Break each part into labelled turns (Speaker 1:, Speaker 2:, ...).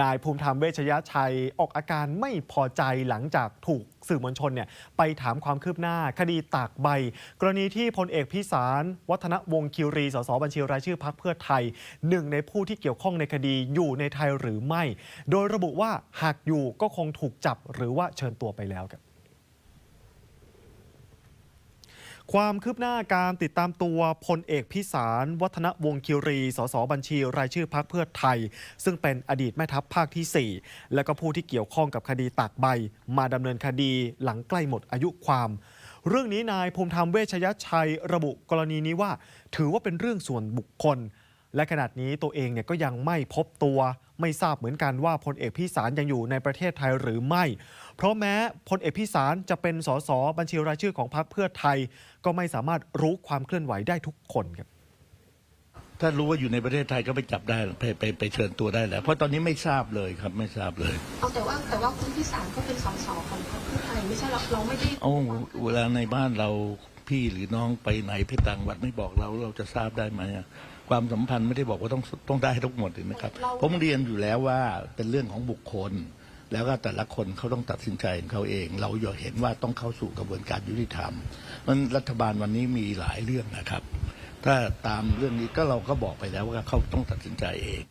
Speaker 1: นายภูมิธรรมเวชยชัยออกอาการไม่พอใจหลังจากถูกสื่อมวลชนเนี่ยไปถามความคืบหน้าคดีตากใบ กรณีที่พลเอกพิสาร วัฒนวงศ์คิวรีสสบัญชีรายชื่อพักเพื่อไทยหนึ่งในผู้ที่เกี่ยวข้องในคดีอยู่ในไทยหรือไม่ โดยระบุว่าหากอยู่ก็คงถูกจับหรือว่าเชิญตัวไปแล้วครับ ความคืบหน้าการติดตามตัวพลเอกพิสาร วัฒนวงคิรี สสบัญชีรายชื่อพักเพื่อไทย ซึ่งเป็นอดีตแม่ทัพภาคที่ 4 และก็ผู้ที่เกี่ยวข้องกับคดีตากใบ มาดำเนินคดีหลังใกล้หมดอายุความ เรื่องนี้นายภูมิธรรมเวชยชัยระบุกรณีนี้ว่า ถือว่าเป็นเรื่องส่วนบุคคล และขณะนี้ตัวเองเนี่ยก็ยังไม่พบตัว ไม่ทราบเหมือนกันว่าพลเอกพิสารยังอยู่ในประเทศไทยหรือไม่ เพราะแม้พลเอกพิสารจะเป็นสสบัญชีรายชื่อของพรรคเพื่อไทย ก็ไม่สามารถรู้ความเคลื่อนไหวได้ทุกคนครับ
Speaker 2: ถ้ารู้ว่าอยู่ในประเทศไทยก็ไปจับได้ไปไปไปเชิญตัวได้แหละเพราะตอนนี้ไม่ทราบเลยครับไม่ทราบเลย
Speaker 3: เอาแต่ว่าแต่ว่าคุณพิสารก็เป็นสสของพรรคเพื่อไทยไม่ใช่เราเราไม่ได้
Speaker 2: โอ้เวลาในบ้านเรา พี่หรือน้องไปไหนไปต่างจังหวัดไม่บอกเราเราจะทราบได้ไหมอะความสัมพันธ์ไม่ได้บอกว่าต้องต้องได้ทั้งหมดเลยนะครับผมเรียนอยู่แล้วว่าเป็นเรื่องของบุคคล แล้วก็แต่ละคนเขาต้องตัดสินใจของเขาเอง เราอยากเห็นว่าต้องเข้าสู่กระบวนการยุติธรรมมันรัฐบาลวันนี้มีหลายเรื่องนะครับ ถ้าตามเรื่องนี้ก็เราก็บอกไปแล้วว่าเขาต้องตัดสินใจเอง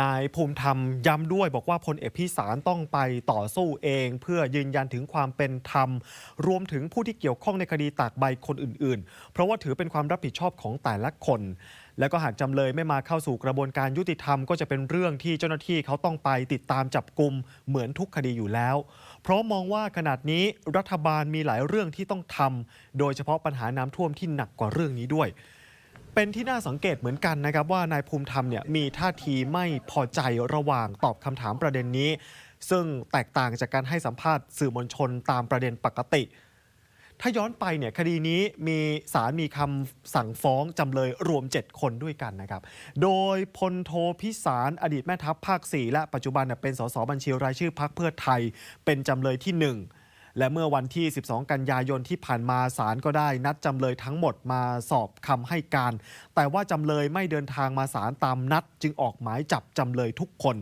Speaker 1: นายภูมิธรรมย้ำด้วยบอกว่าพลเอกพิสารต้องไปต่อสู้เอง เพื่อยืนยันถึงความเป็นธรรม รวมถึงผู้ที่เกี่ยวข้องในคดีตากใบคนอื่น ๆ เพราะว่าถือเป็นความรับผิดชอบของแต่ละคน และก็หากจำเลยไม่มาเข้าสู่กระบวนการยุติธรรมก็จะเป็นเรื่องที่เจ้าหน้าที่เขาต้องไปติดตามจับกลุ่มเหมือนทุกคดีอยู่แล้ว เพราะมองว่าขนาดนี้รัฐบาลมีหลายเรื่องที่ต้องทำโดยเฉพาะปัญหาน้ำท่วมที่หนักกว่าเรื่องนี้ด้วย เป็นที่น่าสังเกตเหมือนกันนะครับว่านายภูมิธรรมเนี่ยมีท่าทีไม่พอใจระหว่างตอบคำถามประเด็นนี้ ซึ่งแตกต่างจากการให้สัมภาษณ์สื่อมวลชนตามประเด็นปกติ ถ้าย้อนไปเนี่ยคดีนี้มีศาลมีคำสั่งฟ้องจำเลยรวม 7 คนด้วยกันนะครับ โดยพลโทพิสารอดีตแม่ทัพภาค 4 และปัจจุบันเนเป็นสสบัญชีรายชื่อพักเพื่อไทย เป็นจำเลยที่ 1 และเมื่อวันที่ 12 กันยายนที่ผ่านมาศาลก็ได้นัดจำเลยทั้งหมดมาสอบคำให้การ แต่ว่าจำเลยไม่เดินทางมาศาลตามนัด จึงออกหมายจับจำเลยทุกคน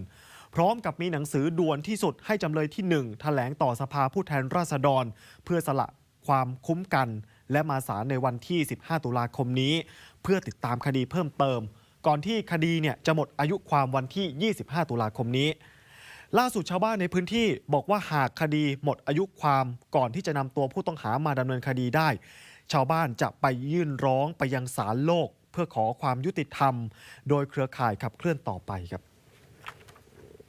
Speaker 1: พร้อมกับมีหนังสือด่วนที่สุดให้จำเลยที่1แถลงต่อสภาผู้แทนราษฎร เพื่อสละความคุ้มกัน และมาศาลในวันที่ 15 ตุลาคมนี้ เพื่อติดตามคดีเพิ่มเติม ก่อนที่คดีเนี่ยจะหมดอายุความวันที่ 25 ตุลาคมนี้ ล่าสุดชาวบ้านในพื้นที่บอกว่าหากคดีหมดอายุความก่อนที่จะนำตัวผู้ต้องหามาดำเนินคดีได้ ชาวบ้านจะไปยื่นร้องไปยังศาลโลก เพื่อขอความยุติธรรม โดยเครือข่ายขับเคลื่อนต่อไปครับ